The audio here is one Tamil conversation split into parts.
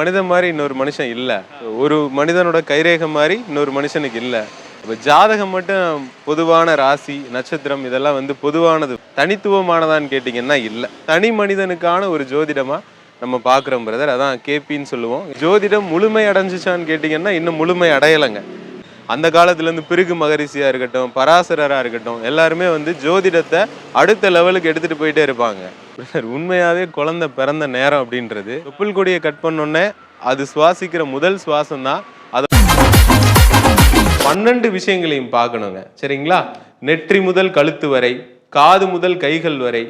மனிதன் மாதிரி இன்னொரு மனுஷன் இல்லை. ஒரு மனிதனோட கைரேகம் மாதிரி இன்னொரு மனுஷனுக்கு இல்லை. இப்போ ஜாதகம் மட்டும் பொதுவான ராசி நட்சத்திரம் இதெல்லாம் வந்து பொதுவானது. தனித்துவமானதான்னு கேட்டிங்கன்னா இல்லை. தனி மனிதனுக்கான ஒரு ஜோதிடமாக நம்ம பார்க்குறோம் பிரதர் அதான் கேபின்னு சொல்லுவோம். ஜோதிடம் முழுமை அடைஞ்சிச்சான்னு கேட்டிங்கன்னா இன்னும் முழுமை அடையலைங்க. அந்த காலத்துலேருந்து பிருகு மகரிஷியா இருக்கட்டும் பராசரரா இருக்கட்டும் எல்லாருமே வந்து ஜோதிடத்தை அடுத்த லெவலுக்கு எடுத்துட்டு போயிட்டே இருப்பாங்க. சார் உண்மையாவே குழந்தை பிறந்த நேரம் அப்படின்றது. தொப்புள் கொடியை கட் பண்ணோன்னே அது சுவாசிக்கிற முதல் சுவாசம் தான் அதை. பன்னெண்டு விஷயங்களையும் பார்க்கணுங்க. சரிங்களா? நெற்றி முதல் கழுத்து வரை காது முதல் கைகள் வரை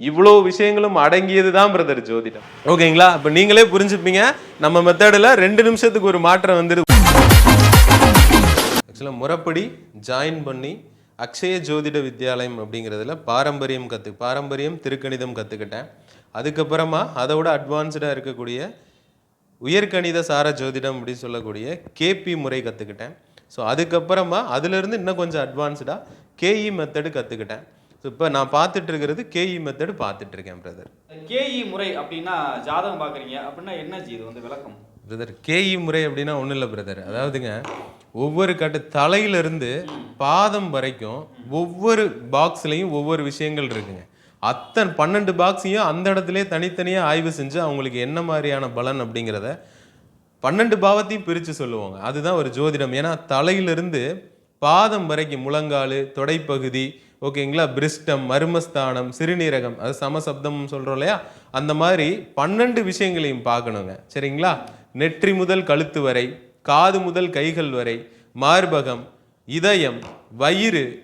இவ்வளோ விஷயங்களும் அடங்கியது தான் பிரதர் ஜோதிடம். ஓகேங்களா? அப்போ நீங்களே புரிஞ்சுப்பீங்க. நம்ம மெத்தடில் ரெண்டு நிமிஷத்துக்கு ஒரு மாற்றம் வந்துடுது ஆக்சுவலாக முறைப்படி ஜாயின் பண்ணி அக்ஷய ஜோதிட வித்யாலயம் அப்படிங்கிறதுல பாரம்பரியம் கற்று பாரம்பரியம் திருக்கணிதம் கற்றுக்கிட்டேன் அதுக்கப்புறமா அதை விட அட்வான்ஸ்டாக இருக்கக்கூடிய உயர்கணித சார ஜோதிடம் அப்படின்னு சொல்லக்கூடிய கேபி முறை கற்றுக்கிட்டேன் ஸோ அதுக்கப்புறமா அதுலேருந்து இன்னும் கொஞ்சம் அட்வான்ஸ்டாக கேஇ மெத்தடு கற்றுக்கிட்டேன் ஸோ இப்போ நான் பார்த்துட்டு இருக்கிறது கேஇ மெத்தடு பார்த்துட்டு இருக்கேன் பிரதர் கேஇ முறை அப்படின்னா ஜாதகம் பார்க்குறீங்க அப்படின்னா என்ன இது வந்து விளக்கம். பிரதர் கேஇ முறை அப்படின்னா ஒன்றும் இல்லை பிரதர் அதாவதுங்க ஒவ்வொரு கட்டு தலையிலிருந்து பாதம் வரைக்கும் ஒவ்வொரு பாக்ஸ்லையும் ஒவ்வொரு விஷயங்கள் இருக்குங்க. அத்தனை பன்னெண்டு பாக்ஸையும் அந்த இடத்துல தனித்தனியாக ஆய்வு செஞ்சு அவங்களுக்கு என்ன மாதிரியான பலன் அப்படிங்கிறத பன்னெண்டு பாவத்தையும் பிரித்து சொல்லுவாங்க. அதுதான் ஒரு ஜோதிடம். ஏன்னா தலையிலிருந்து பாதம் வரைக்கும் முழங்கால் தொடைப்பகுதி ஓகேங்களா பிரிஷ்டம் மர்மஸ்தானம் சிறுநீரகம் அது சமசப்தம் சொல்கிறோம் இல்லையா? அந்த மாதிரி பன்னெண்டு விஷயங்களையும் பார்க்கணுங்க. சரிங்களா? நெற்றி முதல் கழுத்து வரை காது முதல் கைகள் வரை மார்பகம் இதயம் வயிறு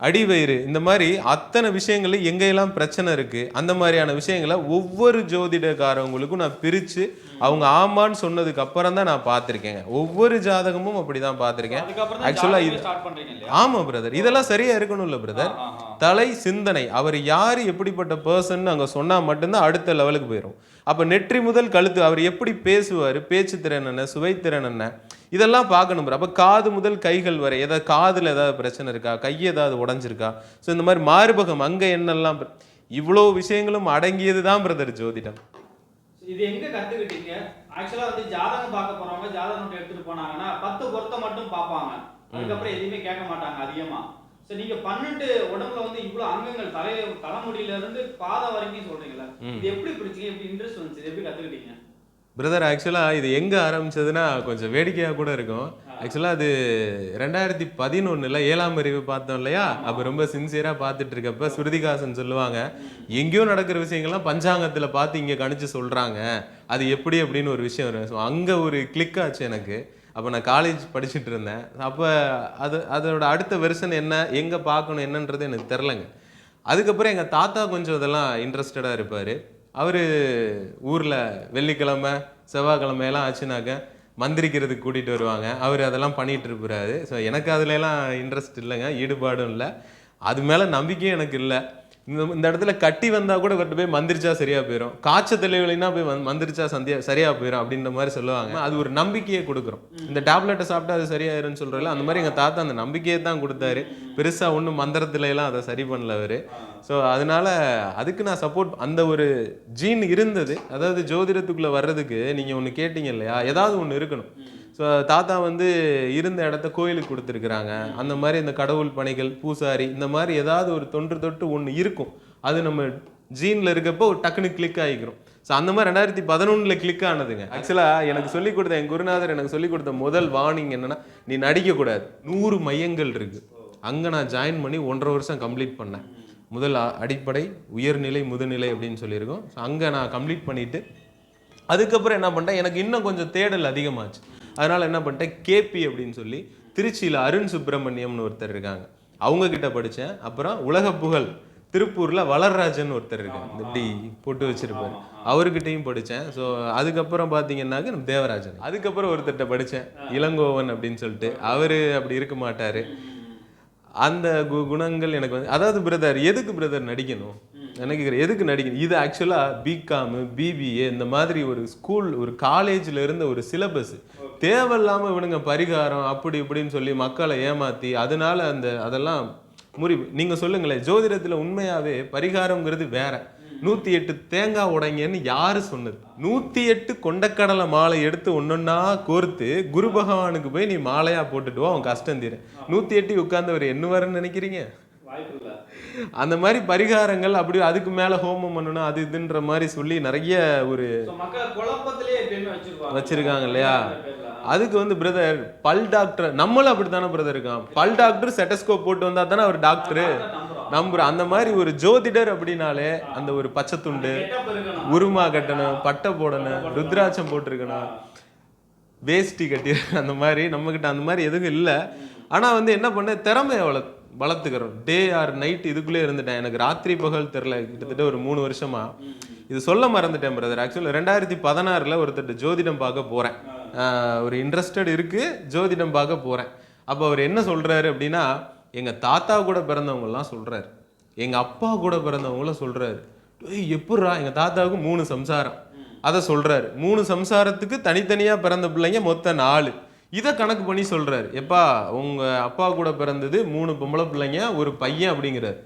அடிவயிறு இந்த மாதிரி அத்தனை விஷயங்கள்ல எங்கெல்லாம் பிரச்சனை இருக்கு அந்த மாதிரியான விஷயங்களை ஒவ்வொரு ஜோதிடக்காரவங்களுக்கும் நான் பிரிச்சு அவங்க ஆமான்னு சொன்னதுக்கு அப்புறம் தான் நான் பார்த்துருக்கேங்க. ஒவ்வொரு ஜாதகமும் பார்த்துருக்கேன். Actually, தான் இது- ஸ்டார்ட் பண்றீங்க இல்லையா? ஆமா பிரதர் இதெல்லாம் சரியா இருக்கணும்ல பிரதர். தலை சிந்தனை. அவர் யார் எப்படிப்பட்ட பர்சன் அங்க சொன்னா மட்டும்தான் அடுத்த லெவலுக்கு போயிடும் அப்ப நெற்றி முதல் கழுத்து அவர் எப்படி பேசுவார்? பேச்சு திறன் என்ன? சுவைத்திறன் என்ன? இதெல்லாம் பார்க்கணும். அப்ப காது முதல் கைகள் வரை ஏதாவது காதுல ஏதாவது பிரச்சனை இருக்கா? கை ஏதாவது உடஞ்சிருக்கா? ஸோ இந்த மாதிரி மார்பகம் அங்க என்னெல்லாம் இவ்வளோ விஷயங்களும் அடங்கியது தான் பிரதர் ஜோதிடம். இது எங்க கத்துக்கிட்டீங்க? ஆக்சுவலா வந்து ஜாதகம் பார்க்க போறவங்க ஜாதகம் எடுத்துட்டு போனாங்கன்னா பத்து பொருத்தம் மட்டும் பார்ப்பாங்க. அதுக்கப்புறம் எதுவுமே கேட்க மாட்டாங்க அதிகமா. சோ நீங்க பன்னெண்டு உடம்புல வந்து இவ்வளவு அங்கங்கள் தலை தலைமுடியில இருந்து பாதம் வரைக்கும் சொல்றீங்களா இது எப்படி பிடிச்சீங்க? எப்படி இன்ட்ரெஸ்ட் வந்துச்சு? எப்படி கத்துக்கிட்டீங்க? பிரதர் ஆக்சுவலாக இது எங்கே ஆரம்பிச்சதுன்னா கொஞ்சம் வேடிக்கையாக கூட இருக்கும். ஆக்சுவலாக அது ரெண்டாயிரத்தி பதினொன்றில் ஏழாம் அறிவு பார்த்தோம் இல்லையா? அப்போ ரொம்ப சின்சியராக பார்த்துட்டு இருக்கப்ப ஸ்ருதிகாசன் சொல்லுவாங்க எங்கேயோ நடக்கிற விஷயங்கள்லாம் பஞ்சாங்கத்தில் பார்த்து இங்கே கணிச்சு சொல்கிறாங்க அது எப்படி? அப்படின்னு ஒரு விஷயம் அங்கே ஒரு கிளிக் ஆச்சு எனக்கு. அப்போ நான் காலேஜ் படிச்சுட்டு இருந்தேன். அப்போ அது அதோட அடுத்த வெர்ஷன் என்ன எங்கே பார்க்கணும் என்னன்றது எனக்கு தெரிலங்க அதுக்கப்புறம் எங்கள் தாத்தா கொஞ்சம் இதெல்லாம் இன்ட்ரெஸ்டடாக இருப்பார். அவர் ஊரில் வெள்ளிக்கிழமை செவ்வாய்க்கிழமையெல்லாம் ஆச்சுனாக்க மந்திரிக்கிறதுக்கு கூட்டிகிட்டு வருவாங்க. அவர் அதெல்லாம் பண்ணிகிட்டு இருப்பாரு. ஸோ எனக்கு அதுல இன்ட்ரெஸ்ட் இல்லைங்க ஈடுபாடும் இல்லை. அது மேலே நம்பிக்கையும் எனக்கு இல்லை. இந்த இந்த இடத்துல கட்டி வந்தால் கூட இவர்கிட்ட போய் மந்திரிச்சா சரியாக போயிடும் காய்ச்ச தெளிவுலைனா போய் மந்திரிச்சா சந்தியா சரியாக போயிடும் அப்படின்ற மாதிரி சொல்லுவாங்க. அது ஒரு நம்பிக்கையை கொடுக்குறோம். இந்த டேப்லெட்டை சாப்பிட்டா அது சரியாயிரும்னு சொல்கிறல அந்த மாதிரி எங்கள் தாத்தா அந்த நம்பிக்கையை தான் கொடுத்தாரு. பெருசாக ஒன்றும் மந்திரத்திலையெல்லாம் அதை சரி பண்ணல அவர். ஸோ அதனால அதுக்கு நான் சப்போர்ட் அந்த ஒரு ஜீன் இருந்தது. அதாவது ஜோதிடத்துக்குள்ளே வர்றதுக்கு நீங்கள் ஒன்று கேட்டீங்க இல்லையா? ஏதாவது ஒன்று இருக்கணும். ஸோ தாத்தா வந்து இருந்த இடத்த கோயிலுக்கு கொடுத்துருக்குறாங்க. அந்த மாதிரி இந்த கடவுள் பணிகள் பூசாரி இந்த மாதிரி ஏதாவது ஒரு தொன்று தொட்டு ஒன்று இருக்கும். அது நம்ம ஜீனில் இருக்கப்போ ஒரு டக்குனு கிளிக் ஆகிக்கிறோம் ஸோ அந்த மாதிரி ரெண்டாயிரத்தி பதினொன்றில் கிளிக் ஆனதுங்க. ஆக்சுவலாக எனக்கு சொல்லிக் கொடுத்த என் குருநாதர் எனக்கு சொல்லிக் கொடுத்த முதல் வார்னிங் என்னென்னா நீ நடிக்கக்கூடாது நூறு மையங்கள் இருக்குது அங்கே நான் ஜாயின் பண்ணி ஒன்றரை வருஷம் கம்ப்ளீட் பண்ணேன். முதல் அடிப்படை உயர்நிலை முதுநிலை அப்படின்னு சொல்லியிருக்கோம். ஸோ அங்கே நான் கம்ப்ளீட் பண்ணிவிட்டு அதுக்கப்புறம் என்ன பண்ணிட்டேன்? எனக்கு இன்னும் கொஞ்சம் தேடல் அதிகமாச்சு. அதனால என்ன பண்ணிட்டேன் கேபி அப்படின்னு சொல்லி திருச்சியில் அருண் சுப்பிரமணியம்னு ஒருத்தர் இருக்காங்க. அவங்க கிட்ட படித்தேன் அப்புறம் உலக புகழ் திருப்பூர்ல வளர்ராஜன் ஒருத்தர் இருக்காங்க. இப்படி போட்டு வச்சிருப்பாரு. அவர்கிட்டயும் படித்தேன் ஸோ அதுக்கப்புறம் பார்த்தீங்கன்னாக்க நம்ம தேவராஜன். அதுக்கப்புறம் ஒருத்தர்கிட்ட படித்தேன் இளங்கோவன் அப்படின்னு சொல்லிட்டு. அவரு அப்படி இருக்க மாட்டாரு. அந்த கு- குணங்கள் எனக்கு வந்து அதாவது பிரதர் எதுக்கு பிரதர் நடிக்கணும்? எனக்கு எதுக்கு நடிக்கணும்? இது ஆக்சுவலாக பிகாமு பிபிஏ இந்த மாதிரி ஒரு ஸ்கூல் ஒரு காலேஜில் இருந்த ஒரு சிலபஸ் தேவையில்லாமல் இவனுங்க பரிகாரம் அப்படி இப்படின்னு சொல்லி மக்களை ஏமாத்தி அதனால அந்த அதெல்லாம் முறிவு. நீங்கள் சொல்லுங்களேன் ஜோதிடத்தில் உண்மையாகவே பரிகாரம்ங்கிறது வேற. நூத்தி எட்டு தேங்காய் உடைங்கன்னு யாரு சொன்னது? நூத்தி எட்டு கொண்டக்கடலை மாலை எடுத்து ஒன்னொன்னா கோர்த்து குரு பகவானுக்கு போய் நீ மாலையா போட்டுட்டு உன் கஷ்டம் தீர. நூத்தி எட்டு உட்கார்ந்தவர் என்னவாருன்னு நினைக்கிறீங்க? அந்த மாதிரி பரிகாரங்கள் அப்படி அதுக்கு மேல ஹோமம் பண்ணணும் அது இதுன்ற மாதிரி சொல்லி நிறைய ஒரு வச்சிருக்காங்க இல்லையா? அதுக்கு வந்து பிரதர் பல் டாக்டர் நம்மளும் அப்படி தானே பிரதர் இருக்கான் பல் டாக்டர் செட்டஸ்கோப் போட்டு வந்தா தானே அவர் டாக்டர் நம்புற அந்த மாதிரி ஒரு ஜோதிடர் அப்படின்னாலே அந்த ஒரு பச்சை துண்டு உருமா கட்டணும் பட்டை போடணும் ருத்ராட்சம் போட்டிருக்கணும் வேஷ்டி கட்டி அந்த மாதிரி நம்மக்கிட்ட அந்த மாதிரி எதுவும் இல்லை. ஆனால் வந்து என்ன பண்ண திறமையை வள வளர்த்துக்கிறோம். டே ஆர் நைட் இதுக்குள்ளே இருந்துட்டேன். எனக்கு ராத்திரி பகல் தெரில கிட்டத்தட்ட ஒரு மூணு வருஷமா. இது சொல்ல மறந்துட்டேன் பிரதர் ஆக்சுவலி ரெண்டாயிரத்தி பதினாறில் ஒருத்தர் ஜோதிடம் பார்க்க போகிறேன் ஒரு இன்ட்ரெஸ்டட் இருக்குது ஜோதிடம் பார்க்க போகிறேன் அப்போ அவர் என்ன சொல்கிறாரு அப்படின்னா எங்கள் தாத்தா கூட பிறந்தவங்கலாம் சொல்கிறாரு எங்கள் அப்பா கூட பிறந்தவங்களும் சொல்கிறாரு எப்பட்றா எங்கள் தாத்தாவுக்கு மூணு சம்சாரம். அதை சொல்கிறாரு மூணு சம்சாரத்துக்கு தனித்தனியாக பிறந்த பிள்ளைங்க மொத்தம் நாலு. இதை கணக்கு பண்ணி சொல்கிறாரு எப்பா உங்கள் அப்பா கூட பிறந்தது மூணு பொம்பளை பிள்ளைங்க ஒரு பையன் அப்படிங்கிறார்.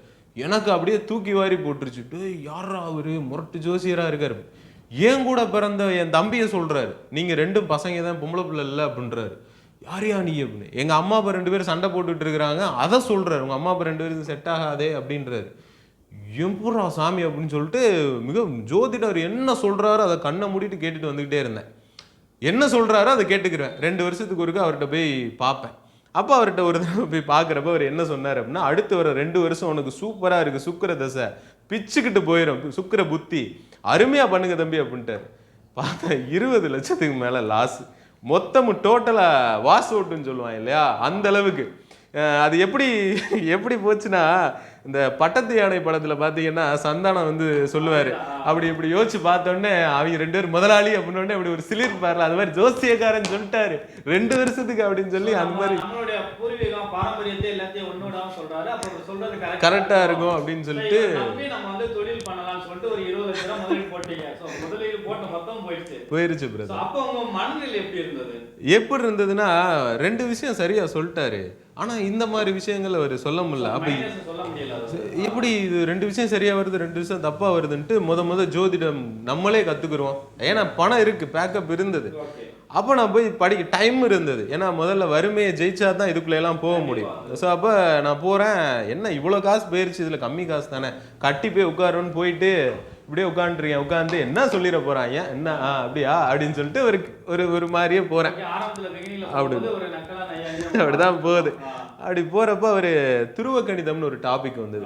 எனக்கு அப்படியே தூக்கி வாரி போட்டுருச்சுட்டு யாரா அவரு? முரட்டு ஜோசியராக இருக்காரு. ஏன் கூட பிறந்த என் தம்பியை சொல்கிறாரு நீங்கள் ரெண்டும் பசங்க தான் பொம்பளை பிள்ளை இல்லை அப்படின்றாரு. யாரையா நீ அப்படின்னு. எங்கள் அம்மா அப்பா ரெண்டு பேரும் சண்டை போட்டுட்டு இருக்கிறாங்க அதை சொல்கிறாரு உங்கள் அம்மா அப்பா ரெண்டு பேரும் செட் ஆகாதே அப்படின்றாரு. எம்புறா சாமி அப்படின்னு சொல்லிட்டு மிக ஜோதிடர் என்ன சொல்கிறாரோ அதை கண்ணை மூடிட்டு கேட்டுட்டு வந்துக்கிட்டே இருந்தேன். என்ன சொல்கிறாரோ அதை கேட்டுக்கிறேன். ரெண்டு வருஷத்துக்கு ஒருக்கா அவர்கிட்ட போய் பார்ப்பேன். அப்போ அவர்கிட்ட ஒரு தடவை போய் பார்க்குறப்ப அவர் என்ன சொன்னார் அப்படின்னா அடுத்து வர ரெண்டு வருஷம் உனக்கு சூப்பராக இருக்குது சுக்கிர தசை. பிச்சுக்கிட்டு போயிடும் சுக்கிர புத்தி. அருமையாக பண்ணுங்க தம்பி அப்படின்ட்டாரு. பார்த்தா இருபது லட்சத்துக்கு மேலே லாஸ் மொத்தமும் டோட்டலாக வாஸ் அவுட்டுன்னு சொல்லுவாங்க இல்லையா? அந்த அளவுக்கு. அது எப்படி எப்படி போச்சுன்னா இந்த பட்டத்து யானை படத்துல பாத்தீங்கன்னா சந்தானம் வந்து சொல்லுவாரு. அப்படி இப்படி யோசிச்சு பார்த்தோன்னே அவங்க ரெண்டு பேரும் முதலாளி அப்படின்னு அப்படி ஒரு சிலிர் பாருல அது மாதிரி ஜோசியக்காரன் சொல்லிட்டாரு. ரெண்டு வருஷத்துக்கு அப்படின்னு சொல்லி அந்த மாதிரி நம்மளுடைய பூர்வீகம் பாரம்பரியத்தை எல்லாத்தையும் ஒன்னோடாம சொல்றாரு. அப்ப அவர் சொல்றது correct கரெக்டா இருக்கும். அப்படின்னு சொல்லிட்டு இதை நம்பி நம்ம வந்து தொழில் பண்ணலாம்னு சொல்லிட்டு ஒரு இருபது லட்சம் ரூபாய் முதலீடு போட்டீங்க. சோ முதலீடு போட்ட மொத்தம் போயிடுச்சு. போயிருச்சு பிரதர் அப்ப உங்க மனநிலை எப்படி இருந்தது? எப்படி இருந்ததுன்னா ரெண்டு விஷயம் சரியா சொல்லிட்டாரு. ஆனா இந்த மாதிரி விஷயங்கள் அவர் சொல்ல முடியல. அப்ப Minus சொல்ல முடியல அது. எப்படி இது ரெண்டு விஷயம் சரியா வருது ரெண்டு விஷயம் தப்பா வருதுன்ட்டு முத முத ஜோதிடம் நம்மளே கத்துக்கிறோம் ஏன்னா பணம் இருக்கு பேக்கப் இருந்தது. அப்போ நான் போய் படிக்க டைம் இருந்தது. ஏன்னா முதல்ல வறுமையை ஜெயிச்சா தான் இதுக்குள்ள எல்லாம் போக முடியும். ஸோ அப்போ நான் போகிறேன் என்ன இவ்வளோ காசு போயிருச்சு இதில் கம்மி காசு தானே. கட்டி போய் உட்காருன்னு போயிட்டு இப்படியே உட்காந்துருக்கேன் உட்காந்து என்ன சொல்லிட போறாங்க என்ன? ஆ அப்படியா? அப்படின்னு சொல்லிட்டு ஒரு ஒரு ஒரு மாதிரியே ல அப்படி. அப்படிதான் போகுது. அப்படி போகிறப்ப ஒரு துருவ கணிதம்னு ஒரு டாபிக் வந்தது.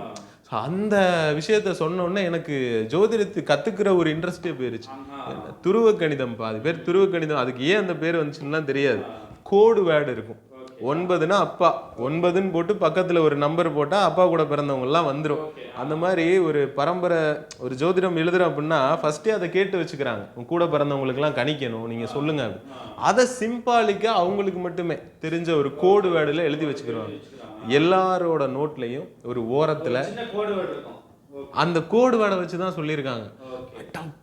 அந்த விஷயத்த சொன்ன உடனே எனக்கு ஜோதிடத்து கத்துக்கிற ஒரு இன்ட்ரெஸ்டே போயிருச்சு. துருவ கணிதம் பாதி பேர் துருவ கணிதம் அதுக்கு ஏன் அந்த பேர் வந்துச்சுன்னா தெரியாது. கோடு வேர்டு இருக்கும். ஒன்பதுனா அப்பா. ஒன்பதுன்னு போட்டு பக்கத்துல ஒரு நம்பர் போட்டா அப்பா கூட பிறந்தவங்க எல்லாம் வந்துரும். Okay. அந்த மாதிரி ஒரு பரம்பரை ஒரு ஜோதிடம் எழுதுறோம் அப்படின்னா ஃபர்ஸ்டே அதை கேட்டு வச்சுக்கிறாங்க. உங்க கூட பிறந்தவங்களுக்குலாம் கணிக்கணும். நீங்க சொல்லுங்க அப்படி. அதை சிம்பாலிக்கா அவங்களுக்கு மட்டுமே தெரிஞ்ச ஒரு கோடு வேர்டுல எழுதி வச்சுக்கிறாங்க. எல்லாரோட நோட்லயும் ஒரு ஓரத்துல. அந்த கோடு வேர்டை வச்சு தான் சொல்லியிருக்காங்க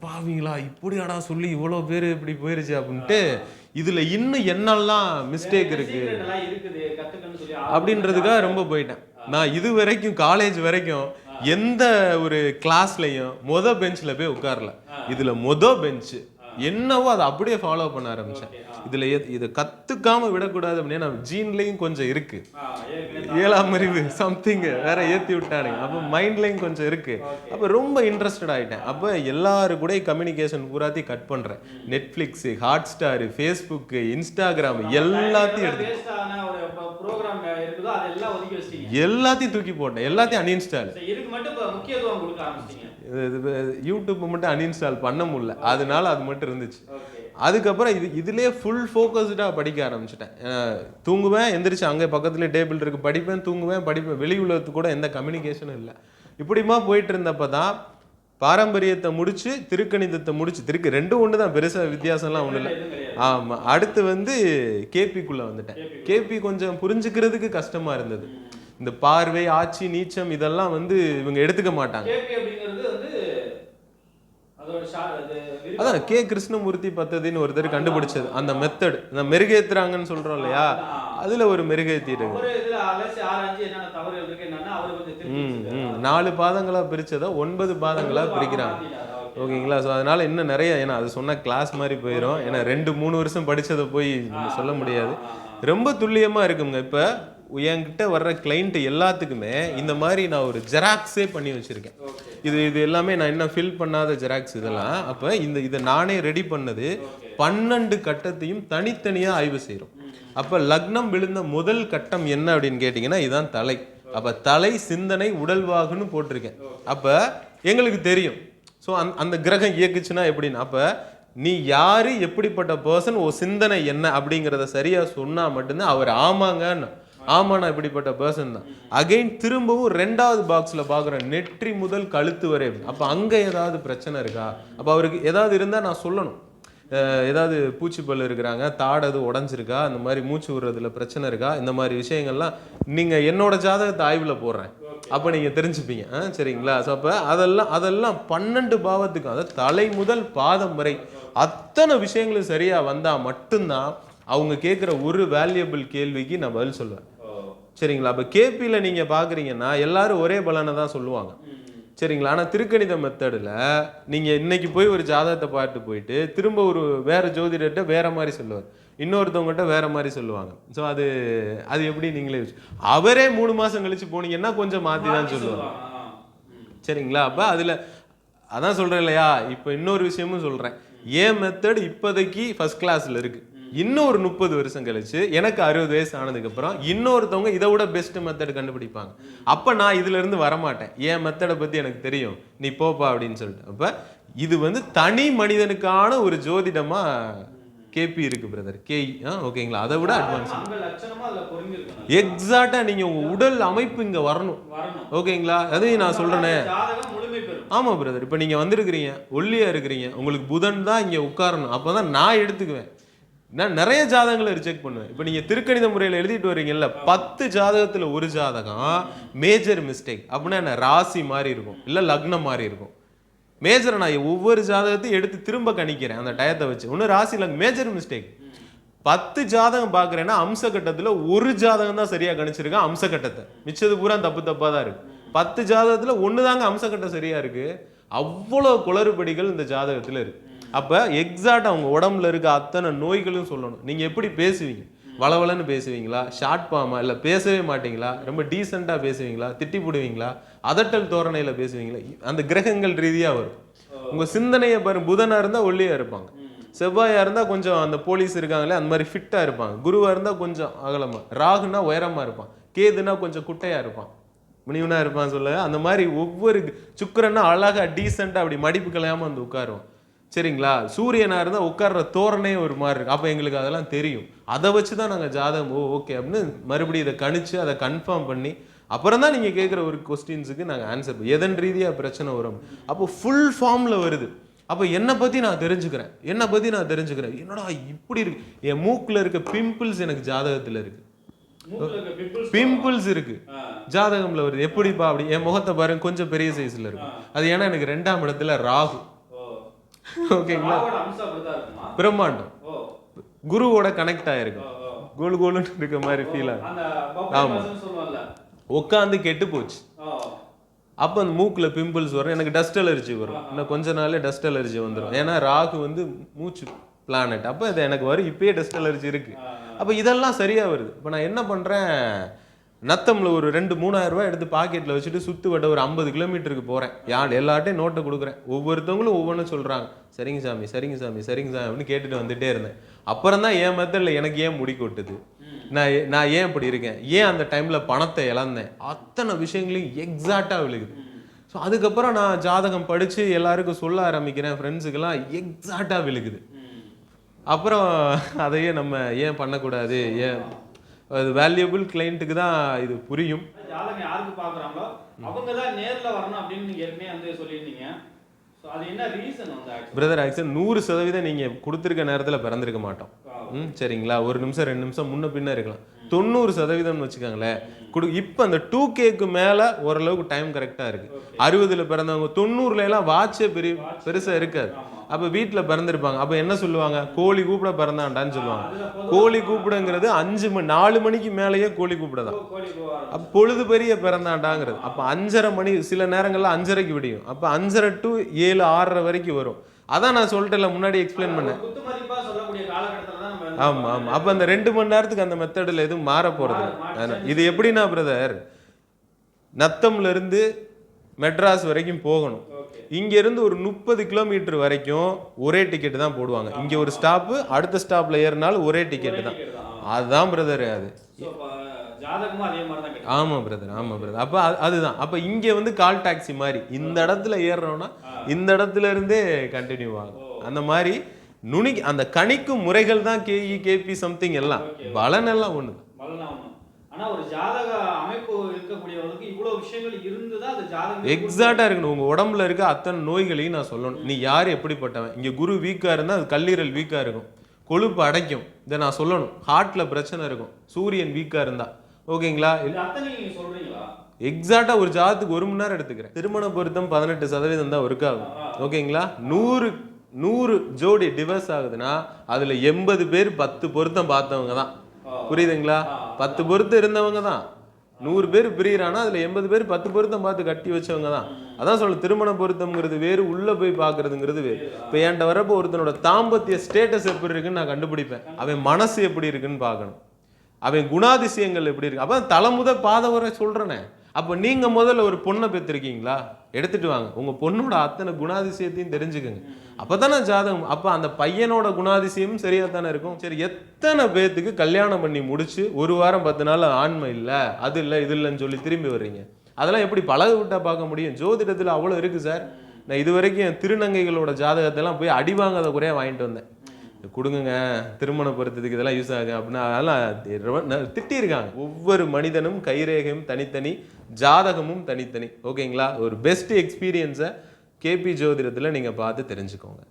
பாவீங்களா இப்படியாடா சொல்லி இவ்வளோ பேர் இப்படி போயிருச்சு அப்படின்ட்டு இதுல இன்னும் என்னெல்லாம் மிஸ்டேக் இருக்கு? அப்படின்றதுக்காக ரொம்ப போயிட்டேன். நான் இது வரைக்கும் காலேஜ் வரைக்கும் எந்த ஒரு கிளாஸ்லயும் மொத பெஞ்ச்ல போய் உட்காரல. இதுல மொத பெஞ்ச் என்னவோ அதை அப்படியே ஃபாலோ பண்ண ஆரம்பிச்சேன். இதுல இதை கத்துக்காம விடக்கூடாது அப்படின்னு நான் ஜீன்லயும் கொஞ்சம் இருக்கு. ஆ, ஏற்கனவே ஏழாம் அறிவு சம்திங் வேற ஏத்தி விட்டானுங்க. அப்போ மைண்ட்லையும் கொஞ்சம் இருக்கு. அப்போ ரொம்ப இன்ட்ரெஸ்டட் ஆயிட்டேன். அப்போ எல்லாரு கூட கம்யூனிகேஷன் பூராத்தையும் கட் பண்றேன். Netflix Hotstar Facebook Instagram எல்லாத்தையும் எடுத்து இருக்குதோ எல்லாத்தையும் தூக்கி போட்டேன். எல்லாத்தையும் அன்இன்ஸ்டால் ஆரம்பிச்சிட்டீங்க யூடியூப் மட்டும் அன்இன்ஸ்டால் பண்ண முடியல. அதனால அது மட்டும் இருந்துச்சு. அதுக்கப்புறம் இது இதுலயே ஃபுல் ஃபோக்கஸ்டாக படிக்க ஆரம்பிச்சிட்டேன். தூங்குவேன் எந்திரிச்சு அங்கே பக்கத்துலேயே டேபிள் இருக்கு படிப்பேன் தூங்குவேன் படிப்பேன். வெளி உலகத்துக்கு கூட எந்த கம்யூனிகேஷனும் இல்லை. இப்படிமா போயிட்டு இருந்தப்ப தான் பாரம்பரியத்தை முடிச்சு திருக்கணிதத்தை முடிச்சு திருக்கு ரெண்டும் ஒன்று தான் பெருசாக வித்தியாசம்லாம் ஒன்றும் இல்லை. எதுவும் கிடையாது. ஆமா. அடுத்து வந்து கேபிக்குள்ள வந்துட்டேன். கேபி கொஞ்சம் புரிஞ்சுக்கிறதுக்கு கஷ்டமா இருந்தது. இந்த பார்வை ஆட்சி நீச்சம் இதெல்லாம் வந்து இவங்க எடுத்துக்க மாட்டாங்க கேபி அப்படிங்கிறது வந்து அதோட ஷா அது விரிவா- அதான் கே. கிருஷ்ணமூர்த்தி பத்ததின்னு ஒருத்தர் கண்டுபிடிச்சது. அந்த மெத்தட் இந்த மெருகேத்துறாங்கன்னு சொல்றோம் இல்லையா? அதுல ஒரு மெருகேற்றிட்டு அவரு இதுல அலசி ஆராய்ச்சி என்னென்ன தவறுகள் இருக்கு என்னன்னா அவரு கொஞ்சம் திருப்பி ம் வச்சிருக்காரு. ம். நாலு பாதங்களா பிரிச்சதை ஒன்பது பாதங்களா பிரிக்கிறாங்க. ஓகேங்களா? ஸோ அதனால இன்னும் நிறைய ஏன்னா அது சொன்ன கிளாஸ் மாதிரி போயிடும் ஏன்னா ரெண்டு மூணு வருஷம் படிச்சதை போய் சொல்ல முடியாது. ரொம்ப துல்லியமா இருக்குங்க. இப்போ என்கிட்ட வர்ற கிளைண்ட் எல்லாத்துக்குமே இந்த மாதிரி நான் ஒரு ஜெராக்ஸே பண்ணி வச்சிருக்கேன். இது இது எல்லாமே நான் இன்னும் ஃபில் பண்ணாத ஜெராக்ஸ் இதெல்லாம். அப்போ இந்த இதை நானே ரெடி பண்ணது பன்னெண்டு கட்டத்தையும் தனித்தனியா ஆய்வு செய்கிறோம் அப்போ லக்னம் விழுந்த முதல் கட்டம் என்ன அப்படின்னு கேட்டிங்கன்னா இதுதான் தலை. அப்போ தலை சிந்தனை உடல்வாகுன்னு போட்டிருக்கேன். அப்போ எங்களுக்கு தெரியும். ஸோ அந் அந்த கிரகம் இயக்குச்சுன்னா எப்படின்னு அப்போ நீ யாரு எப்படிப்பட்ட பர்சன் ஓ சிந்தனை என்ன அப்படிங்கிறத சரியா சொன்னா மட்டும்தான் அவர் ஆமாங்கன்னு. ஆமாம் நான் இப்படிப்பட்ட பர்சன் தான். அகைன் திரும்பவும் ரெண்டாவது பாக்ஸில் பார்க்குறேன் நெற்றி முதல் கழுத்து வரை அப்போ அங்கே ஏதாவது பிரச்சனை இருக்கா? அப்போ அவருக்கு ஏதாவது இருந்தால் நான் சொல்லணும். ஏதாவது பூச்சிப்பல் இருக்கிறாங்க தாடது உடஞ்சிருக்கா அந்த மாதிரி மூச்சு விடுறதுல பிரச்சனை இருக்கா? இந்த மாதிரி விஷயங்கள்லாம் நீங்கள் என்னோட ஜாதகத்தை ஆய்வில் போடுறேன். அப்போ நீங்கள் தெரிஞ்சுப்பீங்க. ஆ, சரிங்களா? ஸோ அப்போ அதெல்லாம் அதெல்லாம் பன்னெண்டு பாவத்துக்கு அதாவது தலை முதல் பாதம் வரை அத்தனை விஷயங்களும் சரியாக வந்தால் மட்டும்தான் அவங்க கேட்குற ஒரு வேல்யூபிள் கேள்விக்கு நான் பதில் சொல்லுவேன். சரிங்களா? அப்போ கேபியில் நீங்கள் பார்க்குறீங்கன்னா எல்லாரும் ஒரே பலனை தான் சொல்லுவாங்க. சரிங்களா? ஆனால் திருக்கணித மெத்தடில் நீங்கள் இன்னைக்கு போய் ஒரு ஜாதகத்தை பார்த்து போயிட்டு திரும்ப ஒரு வேற ஜோதிடர்கிட்ட வேற மாதிரி சொல்லுவார். இன்னொருத்தவங்ககிட்ட வேற மாதிரி சொல்லுவாங்க. ஸோ அது அது எப்படி நீங்களே அவரே மூணு மாசம் கழிச்சு போனீங்கன்னா கொஞ்சம் மாற்றி தான் சொல்லுவாங்க. சரிங்களா? அப்போ அதில் அதான் சொல்கிறேன் இல்லையா? இப்போ இன்னொரு விஷயமும் சொல்கிறேன் ஏன் மெத்தட் இப்போதைக்கு ஃபர்ஸ்ட் கிளாஸில் இருக்கு? இன்னும் ஒரு முப்பது வருஷம் கழிச்சு எனக்கு அறுபது வயசு ஆனதுக்கப்புறம் இன்னொருத்தவங்க இதை விட பெஸ்ட் மெத்தட் கண்டுபிடிப்பாங்க. அப்போ நான் இதுல இருந்து வரமாட்டேன். என் மெத்தடை பற்றி எனக்கு தெரியும். நீ போப்பா அப்படின்னு சொல்லிட்டு. அப்போ இது வந்து தனி மனிதனுக்கான ஒரு ஜோதிடமா கேபி இருக்கு பிரதர் கேஇ ஆ ஓகேங்களா அதை விட அட்வான்ஸ் அங்க லட்சணமா அதுல பொருந்திருக்கணும். எக்ஸாக்டா நீங்க உங்க உடல் அமைப்பு இங்க வரணும். ஓகேங்களா அதையும் நான் சொல்றேனே. ஜாதகம் முழுமை பெறும். ஆமா பிரதர் இப்போ நீங்க வந்திருக்கிறீங்க ஒல்லியா இருக்கிறீங்க. உங்களுக்கு புதன் தான் இங்க உட்காரணும். அப்பதான் நான் எடுத்துக்குவேன். நான் நிறைய ஜாதகங்களை ரிஜெக்ட் பண்ணுவேன். இப்போ நீங்கள் திருக்கணித முறையில் எழுதிட்டு வரீங்கல்ல பத்து ஜாதகத்தில் ஒரு ஜாதகம் மேஜர் மிஸ்டேக் அப்படின்னா என்ன? ராசி மாதிரி இருக்கும் இல்லை லக்னம் மாதிரி இருக்கும். மேஜர் நான் ஒவ்வொரு ஜாதகத்தையும் எடுத்து திரும்ப கணிக்கிறேன் அந்த டயத்தை வச்சு. ஒன்று ராசியில் மேஜர் மிஸ்டேக் பத்து ஜாதகம் பார்க்குறேன்னா அம்சகட்டத்தில் ஒரு ஜாதகம் தான் சரியாக கணிச்சிருக்கேன் அம்சகட்டத்தை. மிச்சது பூரா தப்பு தப்பாக தான் இருக்குது பத்து ஜாதகத்தில் ஒன்று தாங்க அம்சகட்டம் சரியாக இருக்குது அவ்வளோ குளறுபடிகள் இந்த ஜாதகத்தில் இருக்குது அப்போ எக்ஸாக்ட் அவங்க உடம்புல இருக்க அத்தனை நோய்களும் சொல்லணும். நீங்கள் எப்படி பேசுவீங்க? வளவளன்னு பேசுவீங்களா? ஷார்ட் பாமா இல்லை பேசவே மாட்டீங்களா? ரொம்ப டீசெண்டாக பேசுவீங்களா? திட்டி போடுவீங்களா? அதட்டல் தோரணையில் பேசுவீங்களா? அந்த கிரகங்கள் ரீதியாக வரும். உங்கள் சிந்தனையை பாருங்க புதனாக இருந்தால் ஒல்லியாக இருப்பாங்க. செவ்வாயாக இருந்தால் கொஞ்சம் அந்த போலீஸ் இருக்காங்களே அந்த மாதிரி ஃபிட்டாக இருப்பாங்க. குருவாக இருந்தால் கொஞ்சம் அகலமாக ராகுனா உயரமாக இருப்பான். கேதுனா கொஞ்சம் குட்டையாக இருப்பான். முனிவனாக இருப்பான் சொல்ல அந்த மாதிரி ஒவ்வொரு சுக்கிரன்னா அழகாக டீசெண்டாக அப்படி மடிப்பு கலையாமல் வந்து உட்காருவான். சரிங்களா? சூரியனா இருந்தா உட்கார்ற தோரணே ஒரு மாதிரி இருக்கு. அப்ப எங்களுக்கு அதெல்லாம் தெரியும். அதை வச்சு தான் நாங்க ஜாதகம் ஓ ஓகே அப்படின்னு மறுபடியும் இதை கணிச்சு அதை கன்ஃபார்ம் பண்ணி அப்புறம் தான் நீங்க கேட்குற ஒரு கொஸ்டின்ஸுக்கு நாங்க ஆன்சர் எதன் ரீதியா பிரச்சனை வரும்? அப்போ ஃபுல் ஃபார்ம்ல வருது. அப்போ என்னை பத்தி நான் தெரிஞ்சுக்கிறேன். என்னை பத்தி நான் தெரிஞ்சுக்கிறேன். என்னடா இப்படி இருக்கு? என் மூக்குல இருக்க பிம்பிள்ஸ் எனக்கு ஜாதகத்துல இருக்கு. மூக்குல இருக்க pimples பிம்பிள்ஸ் இருக்கு. ஜாதகம்ல வருது. எப்படிப்பா அப்படி? என் முகத்தை பாருங்க கொஞ்சம் பெரிய சைஸ்ல இருக்கும் அது ஏன்னா எனக்கு ரெண்டாம் இடத்துல ராகு. ஓகேங்களா? பிரம்மாண்டம். குருவோட கனெக்ட் ஆயிருக்கும். கோல் கோலுன்னு இருக்க மாதிரி ஃபீல் ஆகும் அந்த பப்பை ஆமா. மாசம்னு சொல்லுவாங்கல்ல. உட்காந்து கெட்டு போச்சு. அப்போ அந்த மூக்கில் பிம்பிள்ஸ் வரும் எனக்கு டஸ்ட் அலர்ஜி வரும் இன்னும் கொஞ்ச நாள்ல டஸ்ட் அலர்ஜி வந்துடும் ஏன்னா ராகு வந்து மூச்சு பிளானட் அப்போ இது எனக்கு வரும் இப்பயே டஸ்ட் அலர்ஜி இருக்கு ஆ. அப்போ இதெல்லாம் சரியா வருது இப்போ நான் என்ன பண்றேன் நத்தமில் ஒரு ரெண்டு மூணாயிரம் ரூபாய் எடுத்து பாக்கெட்டில் வச்சுட்டு சுற்று வட்ட ஒரு ஐம்பது கிலோமீட்டருக்கு போகிறேன் யார் எல்லார்ட்டையும் நோட்டை கொடுக்குறேன். ஒவ்வொருத்தவங்களும் ஒவ்வொன்றும் சொல்கிறாங்க சரிங்க சாமி சரிங்க சாமி சரிங்க சாமி அப்படின்னு கேட்டுட்டு வந்துட்டே இருந்தேன். அப்புறம் தான் என் மெத்தடில் எனக்கு ஏன் முடி கொட்டுது? நான் நான் ஏன் இப்படி இருக்கேன்? ஏன் அந்த டைமில் பணத்தை இழந்தேன்? அத்தனை விஷயங்களையும் எக்ஸாக்டாக விழுகுது. ஸோ அதுக்கப்புறம் நான் ஜாதகம் படித்து எல்லாருக்கும் சொல்ல ஆரம்பிக்கிறேன். ஃப்ரெண்ட்ஸுக்கெல்லாம் எக்ஸாக்டாக விழுகுது. அப்புறம் அதையே நம்ம ஏன் பண்ணக்கூடாது? ஏன் அது வேல்யூபிள் கிளைண்ட்டுக்கு தான் இது புரியும் ஜாதகம் யாருக்கு பாக்குறாங்களோ அவங்க தான் நேர்ல வரணும் அப்படின்னு நீங்க ஏற்கனவே வந்து சொல்லியிருந்தீங்க ஸோ அது என்ன ரீசன் வந்து? பிரதர் ஆக்சன் நூறு சதவீதம் நீங்கள் கொடுத்துருக்க நேரத்தில் பிறந்திருக்க மாட்டோம். ம் சரிங்களா? ஒரு நிமிஷம் ரெண்டு நிமிஷம் முன்ன பின்ன இருக்கலாம். தொண்ணூறு சதவீதம்னு வச்சுக்கோங்களேன். குடு இப்போ அந்த டூ கேக்கு மேலே ஓரளவுக்கு டைம் கரெக்டாக இருக்கு. அறுபதுல பிறந்தவங்க தொண்ணூறுல எல்லாம் வாட்சே பெரிய பெருசாக இருக்காது. அப்போ வீட்டில் பிறந்திருப்பாங்க. அப்போ என்ன சொல்லுவாங்க? கோழி கூப்பிட பிறந்தாண்டான்னு சொல்லுவாங்க. கோழி கூப்பிடுங்கிறது அஞ்சு மணி நாலு மணிக்கு மேலேயே கோழி கூப்பிட தான். அப்போ பொழுது பெரிய பிறந்தாண்டாங்கிறது அப்போ அஞ்சரை மணி சில நேரங்கள்ல அஞ்சரைக்கு விடியும். அப்போ அஞ்சரை டு ஏழு ஆறரை வரைக்கும் வரும். அதான் நான் சொல்லிட்டேன்ல முன்னாடி எக்ஸ்பிளைன் பண்ணேன் ஒரு குத்து மதிப்பா சொல்லக்கூடிய காலகட்டத்துல தான் நம்ம வந்து ஆமா ஆமா. அப்ப அந்த ரெண்டு மணி நேரத்துக்கு அந்த மெத்தடில் எதுவும் மாற இல்ல. இது எப்படின்னா பிரதர் நத்தம்ல இருந்து மெட்ராஸ் வரைக்கும் போகணும். ஓகே. இங்க இருந்து ஒரு முப்பது கிலோமீட்டர் வரைக்கும் ஒரே டிக்கெட் தான் போடுவாங்க. இங்க ஒரு ஸ்டாப்பு அடுத்த ஸ்டாப்ல ஏறினாலும் ஒரே டிக்கெட் தான். அதுதான் பிரதர் அது. ஸோ ஜாதகமும் அதே மாதிரி தான் கிடைக்கும் ஆமா பிரதர் ஆமா பிரதர் அப்ப அது- அதுதான். அப்ப இங்க வந்து கால் டாக்ஸி மாதிரி. இந்த இடத்துல ஏறுறோம்னா இந்த இடத்துல இருந்தே கண்டினியூ ஆகும். அந்த மாதிரி நுனி அந்த கணிக்கும் முறைகள் தான் கேஇ கேபி சம்திங் எல்லாம். பலன் எல்லாம் ஒண்ணு. பலனா ஒண்ணு. ஆனா ஒரு ஜாதக அமைப்பு இருக்கக்கூடியவங்களுக்கு இவ்வளவு விஷயங்கள் இருந்துதான் அந்த ஜாதகம் எக்ஸாக்டா இருக்கணும். உங்க உடம்புல இருக்க அத்தனை நோய்களையும் நான் சொல்லணும். நீ யார் எப்படிப்பட்டவன்? இங்க குரு வீக்கா இருந்தா அது கல்லீரல் வீக்கா இருக்கும். கொழுப்பு அடைக்கும். இதை நான் சொல்லணும். ஹார்ட்ல பிரச்சனை இருக்கும். சூரியன் வீக்கா இருந்தா. ஓகேங்களா? எக்ஸாக்டா ஒரு ஜாதத்துக்கு ஒரு மணி நேரம் எடுத்துக்கிறேன். திருமண பொருத்தம் பதினெட்டு சதவீதம் தான் ஒர்க் ஆகும். ஓகேங்களா? நூறு நூறு ஜோடி டிவர்ஸ் ஆகுதுன்னா அதுல எண்பது பேர் பத்து பொருத்தம் பார்த்தவங்க தான். புரியுதுங்களா? பத்து பொருத்தம் இருந்தவங்க தான். நூறு பேர் பிரியறானா அதுல எண்பது பேர் பத்து பொருத்தம் பார்த்து கட்டி வச்சவங்க தான். அதான் சொல்ல திருமண பொருத்தம்ங்கிறது வேறு உள்ள போய் பார்க்கறதுங்கிறது வேறு. இப்போ என்கிட்ட வரப்போ ஒருத்தனோட தாம்பத்திய ஸ்டேட்டஸ் எப்படி இருக்குன்னு நான் கண்டுபிடிப்பேன். அவன் மனசு எப்படி இருக்குன்னு பார்க்கணும். அவன் குணாதிசயங்கள் எப்படி இருக்கு? அப்ப தலைமுத பாத வரை சொல்றேனே. அப்போ நீங்கள் முதல்ல ஒரு பொண்ணை பெற்றிருக்கீங்களா? எடுத்துட்டு வாங்க. உங்கள் பொண்ணோட அத்தனை குணாதிசயத்தையும் தெரிஞ்சுக்கங்க. அப்பதானே ஜாதகம். அப்போ அந்த பையனோட குணாதிசயமும் சரியாக தானே இருக்கும்? சரி எத்தனை பேர்த்துக்கு கல்யாணம் பண்ணி முடிச்சு ஒரு வாரம் பத்து நாள் ஆண்மை இல்லை அது இல்லை இது இல்லைன்னு சொல்லி திரும்பி வர்றீங்க? அதெல்லாம் எப்படி பழக விட்டால் பார்க்க முடியும்? ஜோதிடத்தில் அவ்வளோ இருக்குது சார். நான் இது வரைக்கும் என் திருநங்கைகளோட ஜாதகத்தெல்லாம் போய் அடி குறையாக வாங்கிட்டு வந்தேன். கொடுங்க திருமண பொருத்தத்துக்கு இதெல்லாம் யூஸ் ஆகும் அப்படின்னா அதெல்லாம் திட்டிருக்காங்க. திட்டியிருக்காங்க ஒவ்வொரு மனிதனும் கைரேகையும் தனித்தனி ஜாதகமும் தனித்தனி. ஓகேங்களா ஒரு பெஸ்ட் எக்ஸ்பீரியன்ஸை கேபி ஜோதிடத்தில் நீங்கள் பார்த்து தெரிஞ்சுக்கோங்க.